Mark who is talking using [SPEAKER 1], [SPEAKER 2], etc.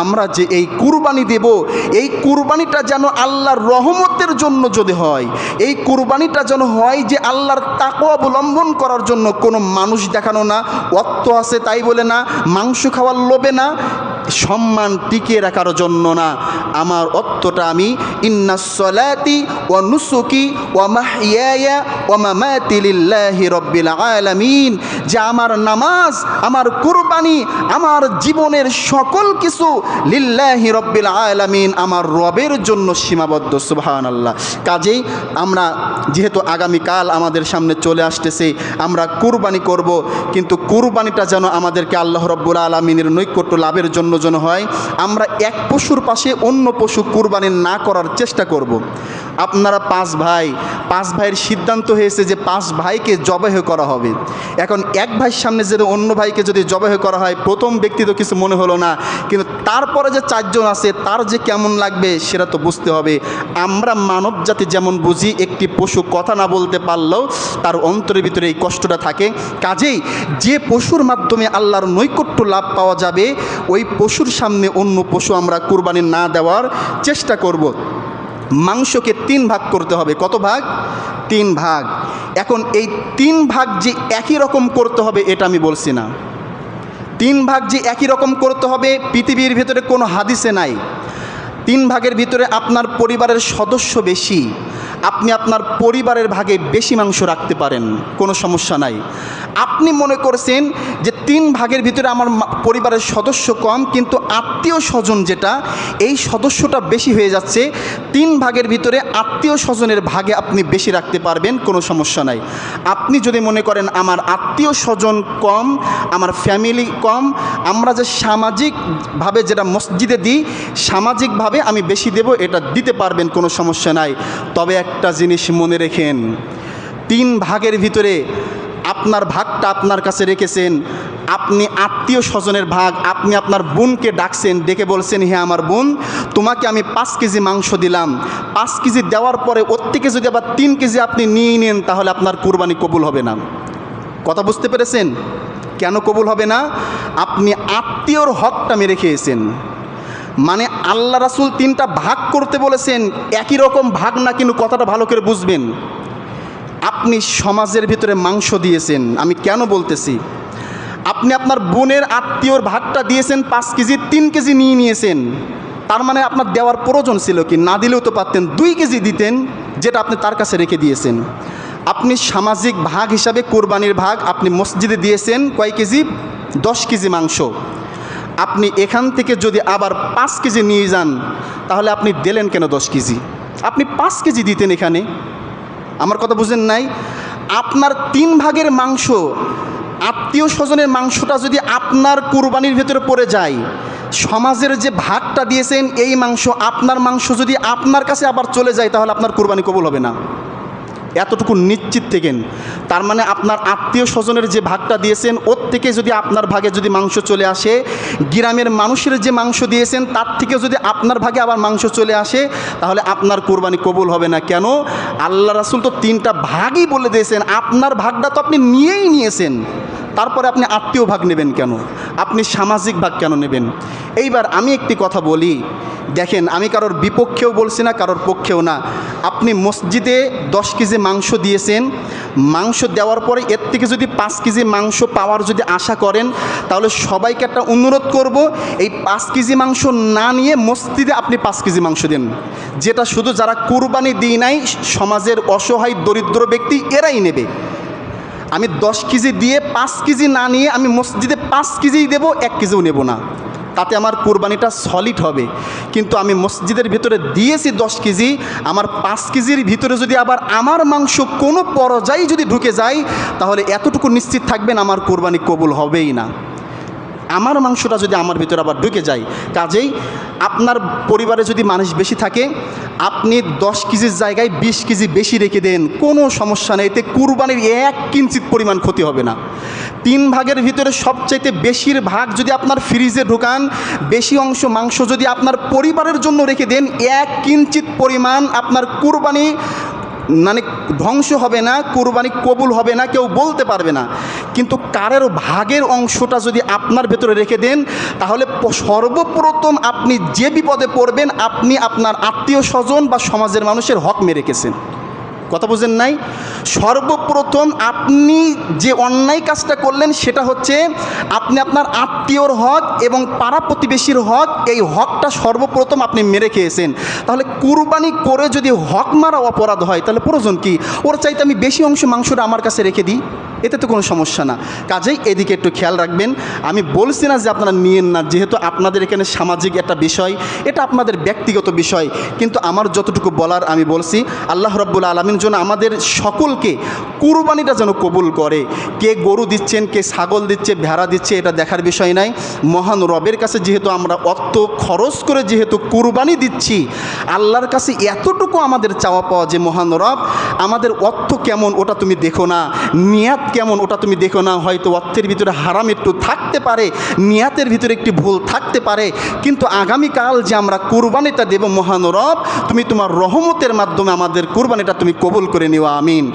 [SPEAKER 1] আমরা যে এই কুরবানি দেব, এই কুরবানিটা যেন আল্লাহর রহমতের জন্য যদি হয়, এই কুরবানিটা যেন হয় যে আল্লাহর তাকো অবলম্বন করার জন্য কোনো মানুষ দেখানো না, অর্থ আছে তাই বলে না, মাংস খাওয়ার লোভে না সম্মান টিকিয়ে রাখার জন্য না। আমার অর্থটা আমি ইন্নাসলাতি ও নুসুকি ও মাহিয়া ও মামাতি লিল্লাহি রব্বিল আলামিন। যে আমার নামাজ, আমার কুরবানি, আমার জীবনের সকল কিছু লিল্লাহি রব্বিল আলামিন আমার রবের জন্য সীমাবদ্ধ সুবহান আল্লাহ কাজেই আমরা যেহেতু আগামীকাল আমাদের সামনে চলে আসতেছে, আমরা কুরবানি করব, কিন্তু কুরবানিটা যেন আমাদেরকে আল্লাহ রব্বুল আলমিনের নৈকট্য লাভের জন্য যেন হয়, আমরা এক পশুর পাশে অন্য পশু কুরবানি না করার চেষ্টা করব। আপনারা পাঁচ ভাই, পাঁচ ভাইয়ের সিদ্ধান্ত হয়েছে যে পাঁচ ভাইকে জবাহ করা হবে। এখন এক ভাইয়ের সামনে যদি অন্য ভাইকে যদি জবাহ করা হয়, প্রথম ব্যক্তি তো কিছু মনে হলো না। কিন্তু তারপরে যে চারজন আছে, তার যে কেমন লাগবে সেটা তো বুঝতে হবে। আমরা মানব জাতি যেমন বুঝি, একটি পশু কথা না বলতে পারলেও তার অন্তরের ভিতরে এই কষ্টটা থাকে। কাজেই যে পশুর মাধ্যমে আল্লাহর নৈকট্য লাভ পাওয়া যাবে, ওই পশুর সামনে অন্য পশু আমরা কুরবানি না দেওয়ার চেষ্টা করব। মাংসকে তিন ভাগ করতে হবে। কত ভাগ? তিন ভাগ। এখন এই তিন ভাগ যে একই রকম করতে হবে, এটা আমি বলছি না। তিন ভাগ যে একই রকম করতে হবে, পৃথিবীর ভেতরে কোনো হাদিসে নাই। তিন ভাগের ভিতরে আপনার পরিবারের সদস্য বেশি, আপনি আপনার পরিবারের ভাগে বেশি মাংস রাখতে পারেন, কোনো সমস্যা নাই। আপনি মনে করছেন যে তিন ভাগের ভিতরে আমার পরিবারের সদস্য কম, কিন্তু আত্মীয় স্বজন যেটা, এই সদস্যটা বেশি হয়ে যাচ্ছে, তিন ভাগের ভিতরে আত্মীয় স্বজনের ভাগে আপনি বেশি রাখতে পারবেন, কোনো সমস্যা নাই। আপনি যদি মনে করেন আমার আত্মীয় স্বজন কম, আমার ফ্যামিলি কম, আমরা যে সামাজিকভাবে যেটা মসজিদে দিই সামাজিকভাবে আমি বেশি দেব, এটা দিতে পারবেন, কোনো সমস্যা নাই। তবে একটা জিনিস মনে রেখেন, তিন ভাগের ভিতরে আপনার ভাগটা আপনার কাছে রেখেছেন, আপনি আত্মীয় স্বজনের ভাগ, আপনি আপনার বোনকে ডাকছেন, ডেকে বলছেন হ্যাঁ আমার বোন, তোমাকে আমি পাঁচ কেজি মাংস দিলাম। পাঁচ কেজি দেওয়ার পরে ওর থেকে যদি আবার তিন কেজি আপনি নিয়ে নেন, তাহলে আপনার কুরবানি কবুল হবে না। কথা বুঝতে পেরেছেন? কেন কবুল হবে না? আপনি আত্মীয়র হকটা মেরে খেয়েছেন। মানে আল্লাহ রাসুল তিনটা ভাগ করতে বলেছেন, একই রকম ভাগ না, কিন্তু কথাটা ভালো করে বুঝবেন। আপনি সমাজের ভিতরে মাংস দিয়েছেন, আমি কেন বলতেছি? আপনি আপনার বোনের আত্মীয়র ভাগটা দিয়েছেন, পাঁচ কেজি, তিন কেজি নিয়ে নিয়েছেন। তার মানে আপনার দেওয়ার প্রয়োজন ছিল কি? না দিলেও তো পারতেন, দুই কেজি দিতেন, যেটা আপনি তার কাছে রেখে দিয়েছেন। আপনি সামাজিক ভাগ হিসাবে কোরবানির ভাগ আপনি মসজিদে দিয়েছেন, কয় কেজি? দশ কেজি মাংস। আপনি এখান থেকে যদি আবার পাঁচ কেজি নিয়ে যান, তাহলে আপনি দিলেন কেন দশ কেজি? আপনি পাঁচ কেজি দিতেন এখানে। আমার কথা বুঝেন নাই? আপনার তিন ভাগের মাংস, আত্মীয় স্বজনের মাংসটা যদি আপনার কুরবানির ভেতরে পড়ে যায়, সমাজের যে ভাগটা দিয়েছেন, এই মাংস, আপনার মাংস যদি আপনার কাছে আবার চলে যায়, তাহলে আপনার কুরবানি কবুল হবে না। এতটুকু নিশ্চিত থেকেন। তার মানে আপনার আত্মীয় স্বজনের যে ভাগটা দিয়েছেন, ওর থেকে যদি আপনার ভাগে যদি মাংস চলে আসে, গ্রামের মানুষের যে মাংস দিয়েছেন, তার থেকে যদি আপনার ভাগে আবার মাংস চলে আসে, তাহলে আপনার কোরবানি কবুল হবে না। কেন? আল্লাহ রাসুল তো তিনটা ভাগই বলে দিয়েছেন। আপনার ভাগটা তো আপনি নিয়েই নিয়েছেন। তারপরে আপনি আত্মীয় ভাগ নেবেন কেন? আপনি সামাজিক ভাগ কেন নেবেন? এইবার আমি একটি কথা বলি। দেখেন, আমি কারোর বিপক্ষেও বলছি না, কারোর পক্ষেও না। আপনি মসজিদে দশ কেজি মাংস দিয়েছেন, মাংস দেওয়ার পরে এর থেকে যদি পাঁচ কেজি মাংস পাওয়ার যদি আশা করেন, তাহলে সবাইকে একটা অনুরোধ করব, এই পাঁচ কেজি মাংস না নিয়ে মসজিদে আপনি পাঁচ কেজি মাংস দেন। যেটা শুধু যারা কুরবানি দিই নাই, সমাজের অসহায়, দরিদ্র ব্যক্তি, এরাই নেবে। আমি দশ কেজি দিয়ে পাঁচ কেজি না নিয়ে আমি মসজিদে পাঁচ কেজিই দেবো, এক কেজিও নেব না। তাতে আমার কোরবানিটা সলিড হবে। কিন্তু আমি মসজিদের ভিতরে দিয়েছি দশ কেজি, আমার পাঁচ কেজির ভিতরে যদি আবার আমার মাংস কোনো পর্যায়ে যদি ঢুকে যায়, তাহলে এতটুকু নিশ্চিত থাকবেন আমার কোরবানি কবুল হবেই না। আমার মাংসটা যদি আমার ভিতরে আবার ঢুকে যায়, কাজেই আপনার পরিবারে যদি মানুষ বেশি থাকে আপনি দশ কেজির জায়গায় বিশ কেজি বেশি রেখে দেন, কোনো সমস্যা নেই। এতে কুরবানির এক কিঞ্চিত পরিমাণ ক্ষতি হবে না। তিন ভাগের ভিতরে সবচাইতে বেশির ভাগ যদি আপনার ফ্রিজে ঢোকান, বেশি অংশ মাংস যদি আপনার পরিবারের জন্য রেখে দেন, এক কিঞ্চিত পরিমাণ আপনার কুরবানি মানে ধ্বংস হবে না, কুরবানি কবুল হবে না, কেউ বলতে পারবে না। কিন্তু কারের ভাগের অংশটা যদি আপনার ভেতরে রেখে দেন, তাহলে সর্বপ্রথম আপনি যে বিপদে পড়বেন, আপনি আপনার আত্মীয় স্বজন বা সমাজের মানুষের হক মেরে রেখেছেন কথা বুঝেন নাই? সর্বপ্রথম আপনি যে অন্যায় কাজটা করলেন, সেটা হচ্ছে আপনি আপনার আত্মীয়র হক এবং পাড়া প্রতিবেশীর হক, এই হকটা সর্বপ্রথম আপনি মেরে খেয়েছেন। তাহলে কুরবানি করে যদি হক মারা অপরাধ হয়, তাহলে প্রয়োজন কি? ওর চাইতে আমি বেশি অংশ মাংসটা আমার কাছে রেখে দিই। এতে তো কোনো সমস্যা না। কাজেই এদিকে একটু খেয়াল রাখবেন, আমি বলছি না যে আপনারা নিয়েন না, যেহেতু আপনাদের এখানে সামাজিক একটা বিষয়, এটা আপনাদের ব্যক্তিগত বিষয়, কিন্তু আমার যতটুকু বলার আমি বলছি, আল্লাহ রব্বুল আলমিন যেন আমাদের সকলকে কুরবানিটা যেন কবুল করে। কে গরু দিচ্ছেন কে ছাগল দিচ্ছে, ভেড়া দিচ্ছে, এটা দেখার বিষয় নাই। মহান রবের কাছে যেহেতু আমরা অর্থ খরচ করে যেহেতু কুরবানি দিচ্ছি, আল্লাহর কাছে এতটুকু আমাদের চাওয়া পাওয়া যে মহান রব, আমাদের অর্থ কেমন ওটা তুমি দেখো না। নিয়াত কেমন ওটা তুমি দেখো না, হয়তো অর্থের ভিতরে হারাম একটু থাকতে পারে, নিয়াতের ভিতরে একটি ভুল থাকতে পারে, কিন্তু আগামীকাল যে আমরা কোরবানিটা দেব মহানরব তুমি তোমার রহমতের মাধ্যমে আমাদের কোরবানিটা তুমি কবুল করে নিও, আমিন।